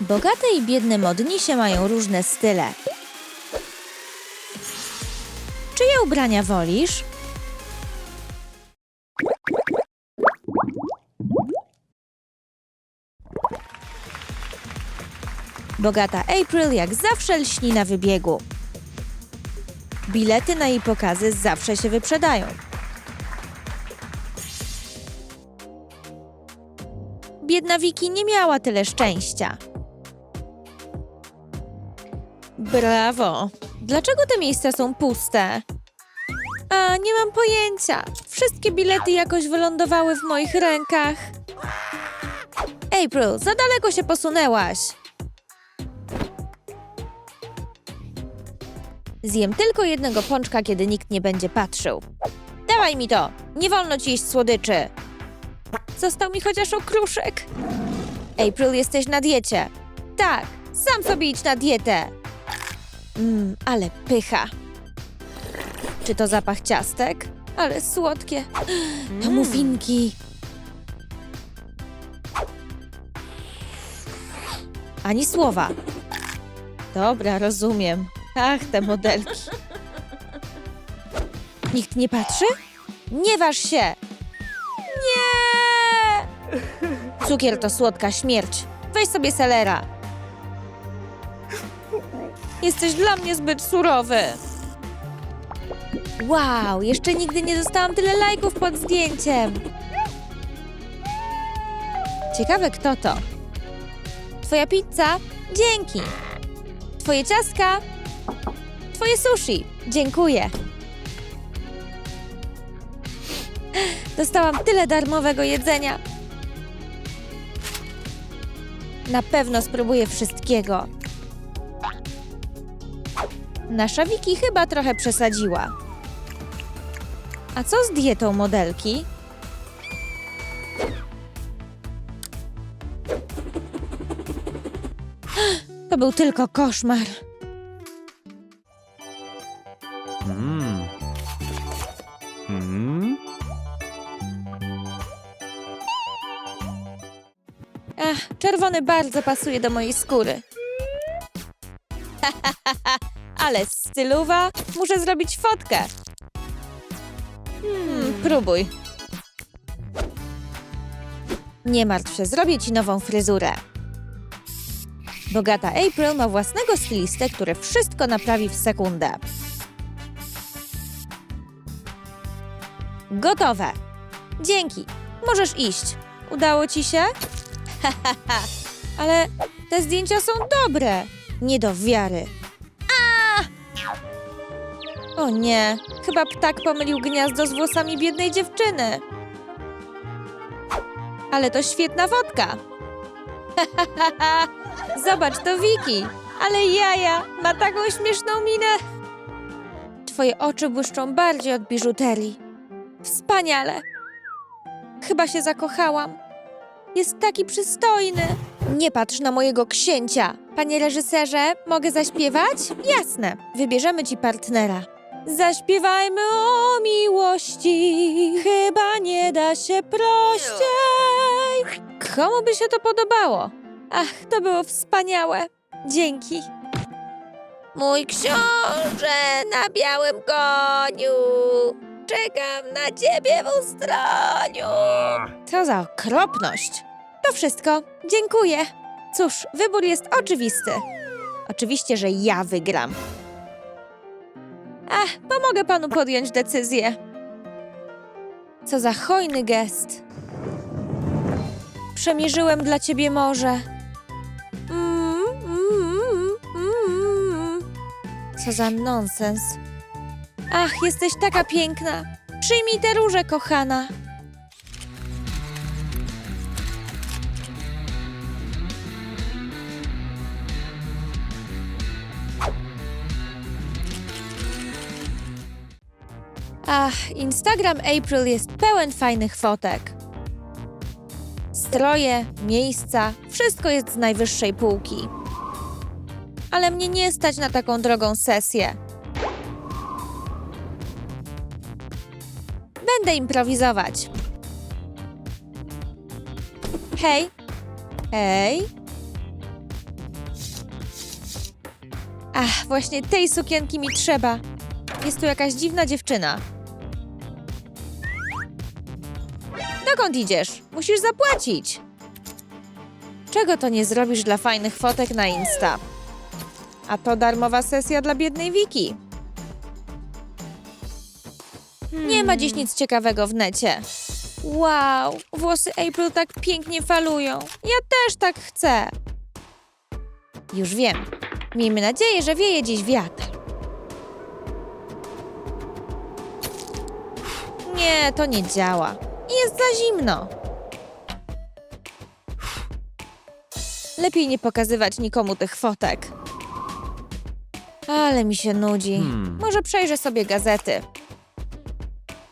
Bogate i biedne modnisie mają różne style. Czyje ubrania wolisz? Bogata April jak zawsze lśni na wybiegu. Bilety na jej pokazy zawsze się wyprzedają. Biedna Wiki nie miała tyle szczęścia. Brawo! Dlaczego te miejsca są puste? A, nie mam pojęcia. Wszystkie bilety jakoś wylądowały w moich rękach. April, za daleko się posunęłaś. Zjem tylko jednego pączka, kiedy nikt nie będzie patrzył. Dawaj mi to! Nie wolno ci jeść słodyczy! Został mi chociaż okruszek. April, jesteś na diecie. Tak, sam sobie idź na dietę. Mmm, ale pycha. Czy to zapach ciastek? Ale słodkie. To muffinki. Ani słowa. Dobra, rozumiem. Ach, te modelki. Nikt nie patrzy? Nie waż się! Nie! Cukier to słodka śmierć. Weź sobie selera. Jesteś dla mnie zbyt surowy. Wow, jeszcze nigdy nie dostałam tyle lajków pod zdjęciem. Ciekawe kto to. Twoja pizza? Dzięki. Twoje ciastka? Twoje sushi? Dziękuję. Dostałam tyle darmowego jedzenia. Na pewno spróbuję wszystkiego. Nasza Wiki chyba trochę przesadziła. A co z dietą modelki? To był tylko koszmar. Mm. Mm. Ach, czerwony bardzo pasuje do mojej skóry. Ale styluwa, muszę zrobić fotkę. Hmm, próbuj. Nie martw się, zrobię ci nową fryzurę. Bogata April ma własnego stylistę, który wszystko naprawi w sekundę. Gotowe. Dzięki. Możesz iść. Udało ci się? Ale te zdjęcia są dobre. Nie do wiary. O nie, chyba ptak pomylił gniazdo z włosami biednej dziewczyny. Ale to świetna wodka. Zobacz, to Wiki. Ale jaja, ma taką śmieszną minę. Twoje oczy błyszczą bardziej od biżuterii. Wspaniale. Chyba się zakochałam. Jest taki przystojny. Nie patrz na mojego księcia. Panie reżyserze, mogę zaśpiewać? Jasne. Wybierzemy ci partnera. Zaśpiewajmy o miłości. Chyba nie da się prościej. Komu by się to podobało? Ach, to było wspaniałe. Dzięki. Mój książę na białym koniu. Czekam na ciebie w ustroniu. Co za okropność. To wszystko. Dziękuję. Cóż, wybór jest oczywisty. Oczywiście, że ja wygram. Ach, pomogę panu podjąć decyzję. Co za hojny gest. Przemierzyłem dla ciebie morze. Mm, mm, mm. Co za nonsens. Ach, jesteś taka piękna. Przyjmij tę różę, kochana. Ach, Instagram April jest pełen fajnych fotek. Stroje, miejsca, wszystko jest z najwyższej półki. Ale mnie nie stać na taką drogą sesję. Będę improwizować. Hej. Hej. Ach, właśnie tej sukienki mi trzeba. Jest tu jakaś dziwna dziewczyna. Idziesz? Musisz zapłacić. Czego to nie zrobisz dla fajnych fotek na Insta? A to darmowa sesja dla biednej Wiki. Nie ma dziś nic ciekawego w necie. Wow, włosy April tak pięknie falują. Ja też tak chcę. Już wiem. Miejmy nadzieję, że wieje dziś wiatr. Nie, to nie działa. Jest za zimno. Lepiej nie pokazywać nikomu tych fotek. Ale mi się nudzi. Hmm. Może przejrzę sobie gazety.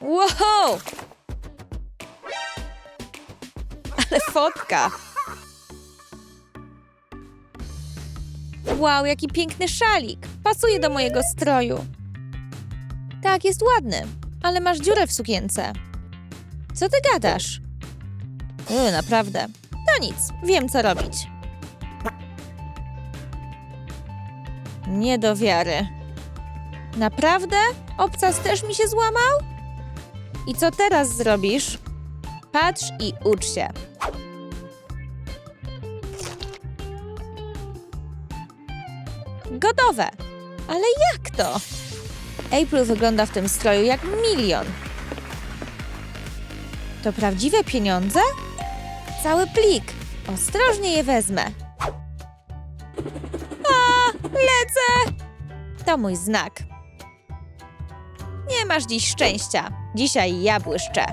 Wow! Ale fotka! Wow, jaki piękny szalik! Pasuje do mojego stroju. Tak, jest ładny, ale masz dziurę w sukience. Co ty gadasz? Yy, naprawdę. To nic, wiem co robić. Nie do wiary. Naprawdę? Obcas też mi się złamał? I co teraz zrobisz? Patrz i ucz się. Gotowe. Ale jak to? April wygląda w tym stroju jak milion. To prawdziwe pieniądze? Cały plik. Ostrożnie je wezmę. A, lecę! To mój znak. Nie masz dziś szczęścia. Dzisiaj ja błyszczę.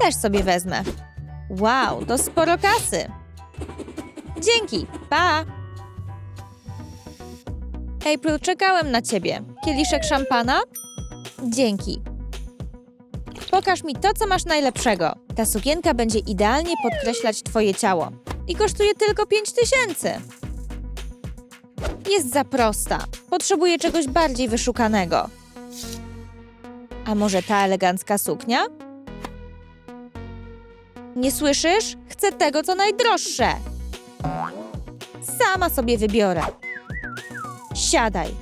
Też sobie wezmę. Wow, to sporo kasy. Dzięki, pa! April, czekałem na ciebie. Kieliszek szampana? Dzięki. Pokaż mi to, co masz najlepszego. Ta sukienka będzie idealnie podkreślać twoje ciało. I kosztuje tylko 5 tysięcy. Jest za prosta. Potrzebuję czegoś bardziej wyszukanego. A może ta elegancka suknia? Nie słyszysz? Chcę tego, co najdroższe. Sama sobie wybiorę. Siadaj.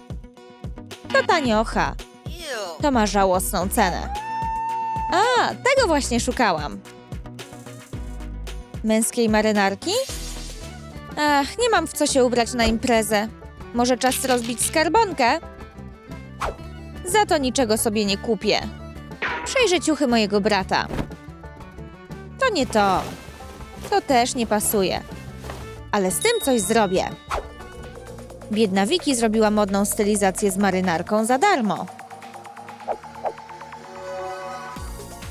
To taniocha. To ma żałosną cenę. A, tego właśnie szukałam. Męskiej marynarki? Ach, nie mam w co się ubrać na imprezę. Może czas rozbić skarbonkę? Za to niczego sobie nie kupię. Przejrzę ciuchy mojego brata. To nie to. To też nie pasuje. Ale z tym coś zrobię. Biedna Wiki zrobiła modną stylizację z marynarką za darmo.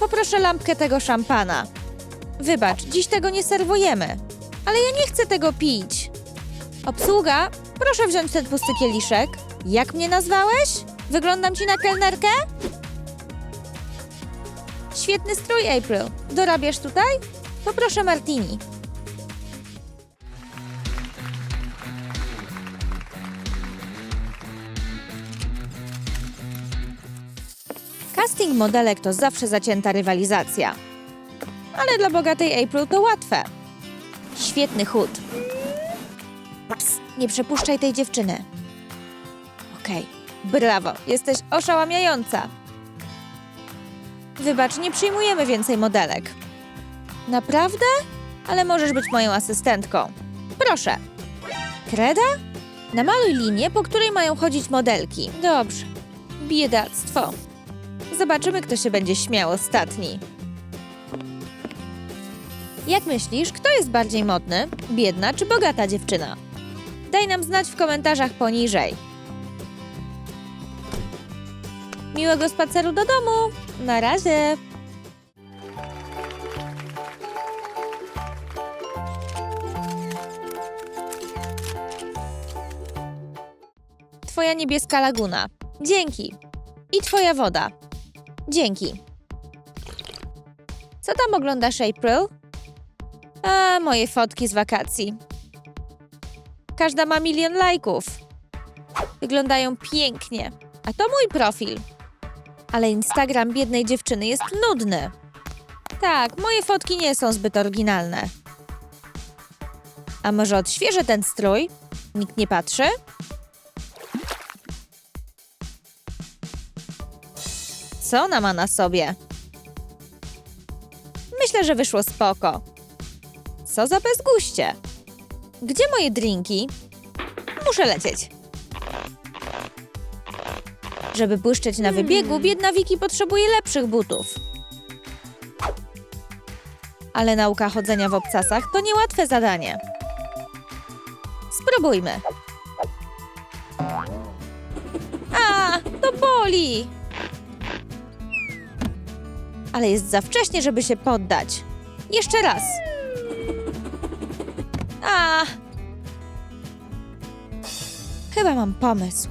Poproszę lampkę tego szampana. Wybacz, dziś tego nie serwujemy. Ale ja nie chcę tego pić. Obsługa, proszę wziąć ten pusty kieliszek. Jak mnie nazwałeś? Wyglądam ci na kelnerkę? Świetny strój, April. Dorabiasz tutaj? Poproszę martini. Casting modelek to zawsze zacięta rywalizacja. Ale dla bogatej April to łatwe. Świetny chód. Nie przepuszczaj tej dziewczyny. Okej, brawo, jesteś oszałamiająca. Wybacz, nie przyjmujemy więcej modelek. Naprawdę? Ale możesz być moją asystentką. Proszę. Kreda? Namaluj linię, po której mają chodzić modelki. Dobrze. Biedactwo. Zobaczymy, kto się będzie śmiał ostatni. Jak myślisz, kto jest bardziej modny? Biedna czy bogata dziewczyna? Daj nam znać w komentarzach poniżej. Miłego spaceru do domu. Na razie. Twoja niebieska laguna. Dzięki. I twoja woda. Dzięki. Co tam oglądasz, April? A, moje fotki z wakacji. Każda ma milion lajków. Wyglądają pięknie. A to mój profil. Ale Instagram biednej dziewczyny jest nudny. Tak, moje fotki nie są zbyt oryginalne. A może odświeżę ten strój? Nikt nie patrzy? Co ona ma na sobie. Myślę, że wyszło spoko. Co za bezguście. Gdzie moje drinki? Muszę lecieć. Żeby błyszczeć na wybiegu, biedna Wiki potrzebuje lepszych butów. Ale nauka chodzenia w obcasach to niełatwe zadanie. Spróbujmy. A, to boli! Ale jest za wcześnie, żeby się poddać. Jeszcze raz. A! Chyba mam pomysł.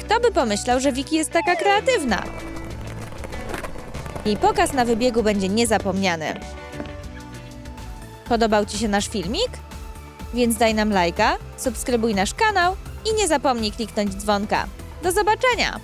Kto by pomyślał, że Wiki jest taka kreatywna? Jej pokaz na wybiegu będzie niezapomniany. Podobał Ci się nasz filmik? Więc daj nam lajka, subskrybuj nasz kanał i nie zapomnij kliknąć dzwonka. Do zobaczenia!